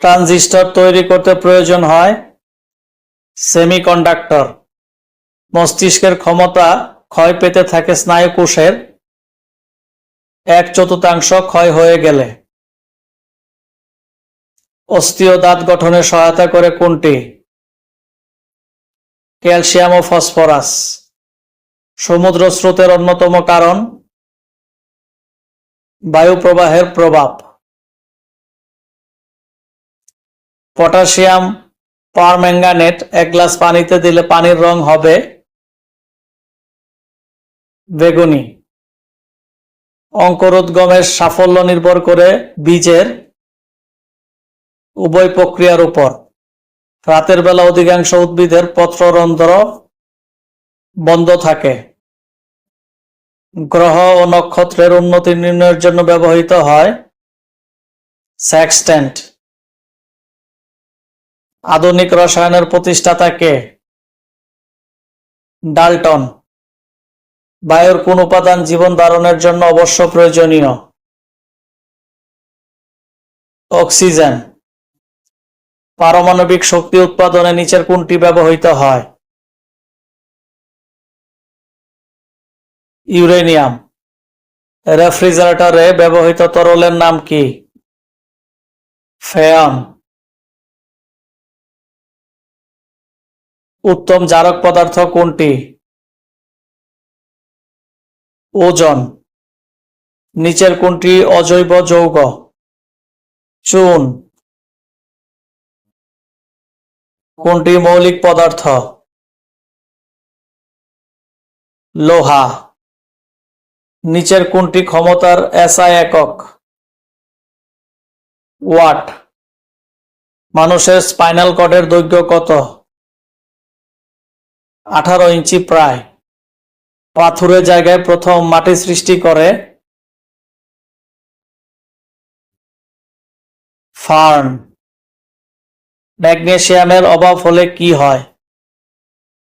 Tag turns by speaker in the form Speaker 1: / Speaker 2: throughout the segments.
Speaker 1: Transistor তৈরি করতে প্রয়োজন হয় সেমিকন্ডাক্টর। মস্তিষ্কের ক্ষমতা ক্ষয় পেতে থাকে স্নায়ুকোষের এক চতুর্থাংশ ক্ষয় হয়ে গেলে। অস্থি ও দাঁত গঠনে সহায়তা করে কোনটি? ক্যালসিয়াম ও ফসফরাস। সমুদ্র স্রোতের অন্যতম কারণ বায়ু প্রবাহের প্রভাব। পটাশিয়াম, পারম্যাঙ্গানেট, এক গ্লাস পানিতে দিলে পানির রং হবে বেগুনি। অঙ্কুরোদ্গমের সাফল্য নির্ভর করে বীজের উভয় প্রক্রিয়ার উপর। রাতের বেলা অধিকাংশ উদ্ভিদের পত্ররন্ধ্র বন্ধ থাকে। গ্রহ ও নক্ষত্রের উন্নতি নির্ণয়ের জন্য ব্যবহৃত হয় স্যাক্সট্যান্ট। আধুনিক রসায়নের প্রতিষ্ঠাতা কে? ডাল্টন। বায়ুর কোন উপাদান জীবন ধারণের জন্য অবশ্য প্রয়োজনীয়? অক্সিজেন। পারমাণবিক শক্তি উৎপাদনে নিচের কোনটি ব্যবহৃত হয়? ইউরেনিয়াম। রেফ্রিজারেটরে ব্যবহৃত তরলের নাম কি? ফেয়ন। উত্তম জারক পদার্থ কোনটি? ওজন। নিচের কোনটি অজৈব যৌগ? চুন। কোনটি মৌলিক পদার্থ? লোহা। নিচের কোনটি ক্ষমতার এসআই একক? ওয়াট। মানুষের স্পাইনাল কর্ডের দৈর্ঘ্য কত? আঠারো ইঞ্চি প্রায়। পাথুরে জায়গায় প্রথম মাটি সৃষ্টি করে ফার্ন। ম্যাগনেশিয়ামের অভাব হলে কি হয়?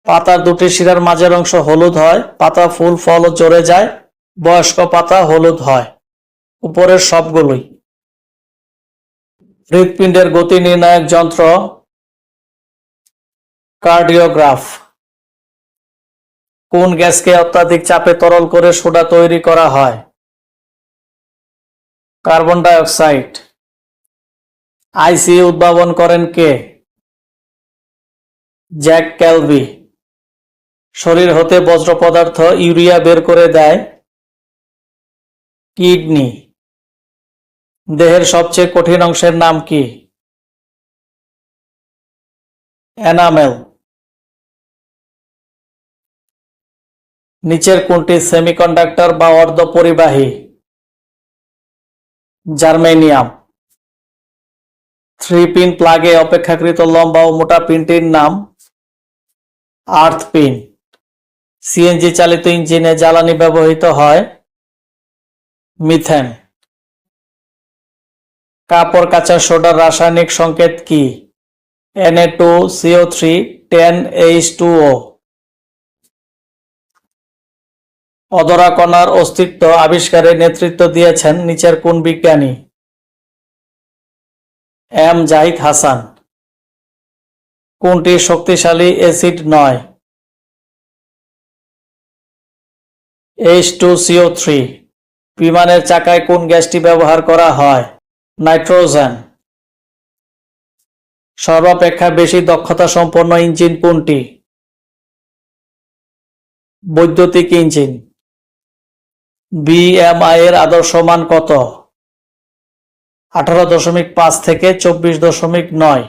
Speaker 1: পাতার দুটি শিরার মাঝের অংশ হলুদ হয়, পাতা ফুল, ফল জড়ে যায়, বয়স্ক পাতা হলুদ হয়, উপরের সবগুলোই। হৃৎপিণ্ডের গতি নির্ণায়ক যন্ত্র, কার্ডিওগ্রাফ। কোন গ্যাসকে অত্যাধিক চাপে তরল করে সোডা তৈরি করা হয়? কার্বন ডাই অক্সাইড আইসি উদ্ভাবন করেন কে? জ্যাক ক্যালভি। শরীর হতে বজ্র পদার্থ ইউরিয়া বের করে দেয়। কিডনি। দেহের সবচেয়ে কঠিন অংশের নাম কি? এনামেল। নিচের সেমিকন্ডাক্টর বা অর্ধপরিবাহী। জার্মেনিয়াম। থ্রি পিন প্লাগে অপেক্ষাকৃত লম্বা ও মোটা পিনটির নাম আর্থ পিন সিএনজি চালিত ইঞ্জিনে জ্বালানি ব্যবহৃত হয় মিথেন কাপড়, কাঁচা সোডার রাসায়নিক সংকেত কি? Na2CO3 10H2O অদরা কণার অস্তিত্ব আবিষ্কারে নেতৃত্ব দিয়েছেন নিচের কোন বিজ্ঞানী? এম. জাহিদ হাসান। কোনটি শক্তিশালী অ্যাসিড নয়? এইচ টু সিও থ্রি বিমানের চাকায় কোন গ্যাসটি ব্যবহার করা হয়? নাইট্রোজেন। সর্বাপেক্ষা বেশি দক্ষতা সম্পন্ন ইঞ্জিন কোনটি? বৈদ্যুতিক ইঞ্জিন। বিএমআই এর আদর্শ মান কত? আঠারো দশমিক পাঁচ থেকে চব্বিশ দশমিক নয়।